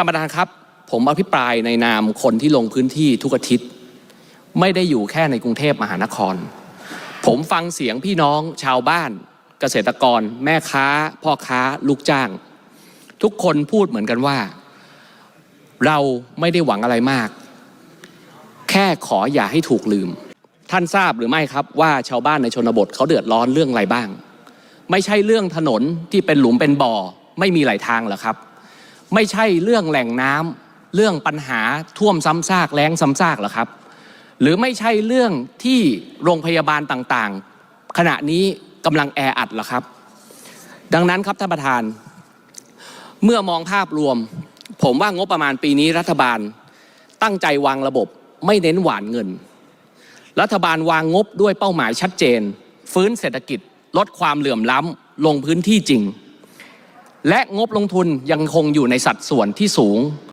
ท่านประธานครับ ผมอภิปรายในนามคนที่ลงพื้นที่ทุกอาทิตย์ ไม่ได้อยู่แค่ในกรุงเทพมหานคร ผมฟังเสียงพี่น้องชาวบ้าน เกษตรกร แม่ค้า พ่อค้า ลูกจ้าง ทุกคนพูดเหมือนกันว่า เราไม่ได้หวังอะไรมาก แค่ขออย่าให้ถูกลืม ท่านทราบหรือไม่ครับว่าชาวบ้านในชนบทเขาเดือดร้อนเรื่องอะไรบ้าง ไม่ใช่เรื่องถนนที่เป็นหลุมเป็นบ่อไม่มีไหลทางหรอครับ ไม่ใช่เรื่องแหล่งน้ำเรื่องปัญหาท่วมซ้ำซากแล้งซ้ำซากหรอครับ หรือไม่ใช่เรื่องที่โรงพยาบาลต่างๆ ขณะนี้กำลังแออัดหรอครับ ดังนั้นครับท่านประธาน เมื่อมองภาพรวม ผมว่างบประมาณปีนี้รัฐบาลตั้งใจวางระบบไม่เน้นหวานเงิน รัฐบาลวางงบด้วยเป้าหมายชัดเจน ฟื้นเศรษฐกิจ ลดความเหลื่อมล้ำลงพื้นที่จริง และงบลงทุนยังคงอยู่ในสัดส่วนที่สูง